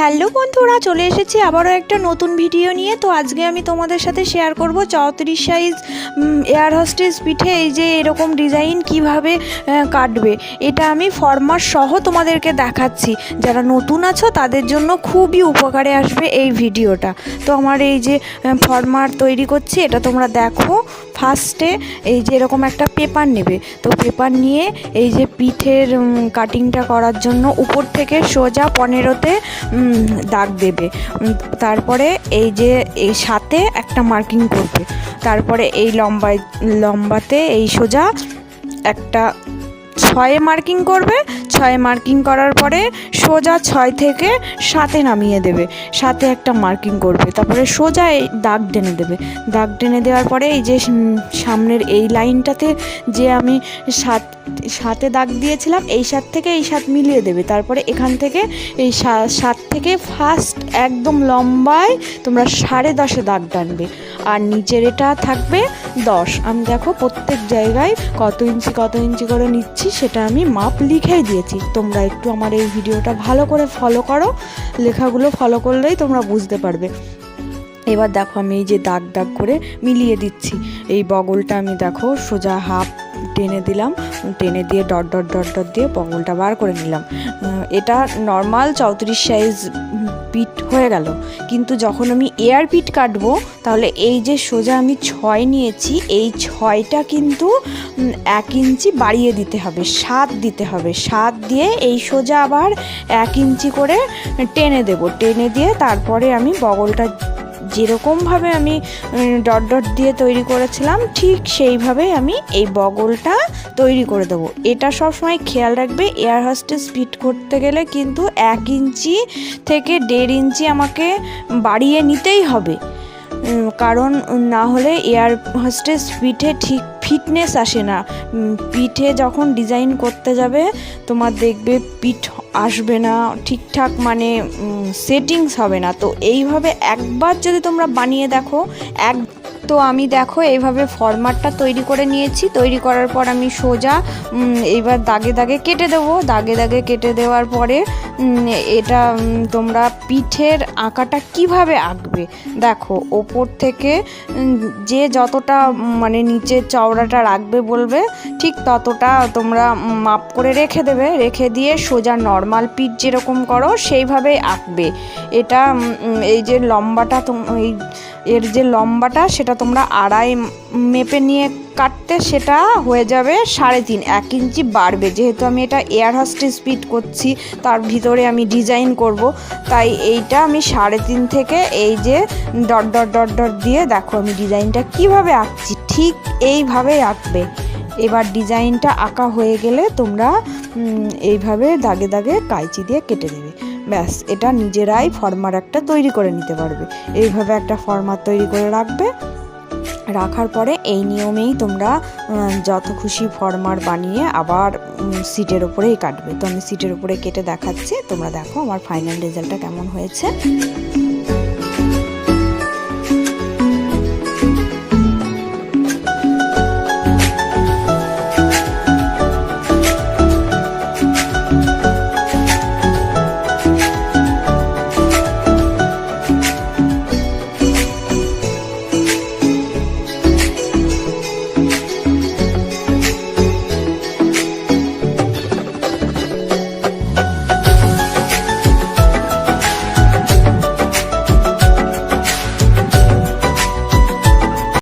Hello বন্ধুরা, চলে এসেছি আবারও একটা নতুন ভিডিও নিয়ে। তো আজকে আমি তোমাদের সাথে শেয়ার করব চৌত্রিশ সাইজ এয়ার হোস্টেস পিঠে এই যে এরকম ডিজাইন কীভাবে কাটবে। এটা আমি ফরমার সহ তোমাদেরকে দেখাচ্ছি। যারা নতুন আছো, তাদের জন্য খুবই উপকারে আসবে এই ভিডিওটা। তো আমার এই যে ফরমার তৈরি করছি, এটা তোমরা দেখো। ফার্স্টে এই যে এরকম একটা পেপার নেবে। তো পেপার নিয়ে এই যে পিঠের কাটিংটা করার জন্য উপর থেকে সোজা পনেরোতে দাগ দেবে। তারপরে এই যে এই সাথে একটা মার্কিং করবে। তারপরে এই লম্বায় লম্বাতে এই সোজা একটা ছয়ে মার্কিং করবে ছয়ে মার্কিং করার পরে সোজা ছয় থেকে সাতে নামিয়ে দেবে। সাথে একটা মার্কিং করবে। তারপরে সোজা এই দাগ টেনে দেবে। দাগ টেনে দেওয়ার পরে এই যে সামনের এই লাইনটাতে যে আমি সাত, সাতে দাগ দিয়েছিলাম, এই সাত থেকে এই সাত মিলিয়ে দেবে। তারপরে এখান থেকে এই সাত থেকে ফার্স্ট একদম লম্বায় তোমরা সাড়ে দশে দাগ টানবে। আর নিচের এটা থাকবে দশ। আমি দেখো প্রত্যেক জায়গায় কত ইঞ্চি কত ইঞ্চি করে নিচ্ছি, সেটা আমি মাপ লিখেই দিয়েছি। তোমরা একটু আমার এই ভিডিওটা ভালো করে ফলো করো। লেখাগুলো ফলো করলেই তোমরা বুঝতে পারবে। এবার দেখো আমি এই যে দাগ দাগ করে মিলিয়ে দিচ্ছি। এই বগলটা আমি দেখো সোজা হাফ টেনে দিলাম, টেনে দিয়ে ডট ডট ডট ডট দিয়ে বগলটা বার করে নিলাম। এটা নর্মাল চৌত্রিশ সাইজ পিট হয়ে গেল। কিন্তু যখন আমি এয়ার পিট কাটবো, তাহলে এই যে সোজা আমি ছয় নিয়েছি, এই ছয়টা কিন্তু এক ইঞ্চি বাড়িয়ে দিতে হবে, সাত দিতে হবে। সাত দিয়ে এই সোজা আবার এক ইঞ্চি করে টেনে দেব। টেনে দিয়ে তারপরে আমি বগলটা যেরকমভাবে আমি ডট ডট দিয়ে তৈরি করেছিলাম, ঠিক সেইভাবেই আমি এই বগলটা তৈরি করে দেবো। এটা সবসময় খেয়াল রাখবে, এয়ার হোস্টেস স্পিড করতে গেলে কিন্তু এক ইঞ্চি থেকে দেড় ইঞ্চি আমাকে বাড়িয়ে নিতেই হবে। কারণ না হলে এয়ার হোস্টেস স্পিডে ঠিক ফিটনেস আসে না। পিঠে যখন ডিজাইন করতে যাবে, তোমার দেখবে পিঠ আসবে না, ঠিকঠাক মানে সেটিংস হবে না। তো এইভাবে একবার যদি তোমরা বানিয়ে দেখো, এক তো আমি দেখো এইভাবে ফরম্যাটটা তৈরি করে নিয়েছি। তৈরি করার পর আমি সোজা এইবার দাগে দাগে কেটে দেবো। দাগে দাগে কেটে দেওয়ার পরে এটা তোমরা পিঠের আঁকাটা কীভাবে আঁকবে? দেখো, ওপর থেকে যে যতটা মানে নিচের চওড়াটা রাখবে বলবে, ঠিক ততটা তোমরা মাপ করে রেখে দেবে। রেখে দিয়ে সোজা নর্মাল পিঠ যেরকম করো সেইভাবেই আঁকবে। এটা এই যে লম্বাটা এই, এর যে লম্বাটা, সেটা তোমরা আড়াই মেপে নিয়ে কাটতে সেটা হয়ে যাবে সাড়ে তিন, এক ইঞ্চি বাড়বে। যেহেতু আমি এটা এয়ার হস্টেস স্পিড করছি, তার ভিতরে আমি ডিজাইন করব। তাই এইটা আমি সাড়ে তিন থেকে এই যে ডট ডট ডট ডট দিয়ে দেখো আমি ডিজাইনটা কীভাবে আঁকছি। ঠিক এইভাবেই আঁকবে। এবার ডিজাইনটা আঁকা হয়ে গেলে তোমরা এইভাবে দাগে দাগে কাইচি দিয়ে কেটে দেবে। ব্যাস, এটা নিজেরাই ফর্মার একটা তৈরি করে নিতে পারবে। এইভাবে একটা ফর্মার তৈরি করে রাখবে। রাখার পরে এই নিয়মেই তোমরা যত খুশি ফর্মার বানিয়ে আবার সিটের ওপরেই কাটবে। তো আমি সিটের উপরে কেটে দেখাচ্ছি, তোমরা দেখো আমার ফাইনাল রেজাল্টটা কেমন হয়েছে।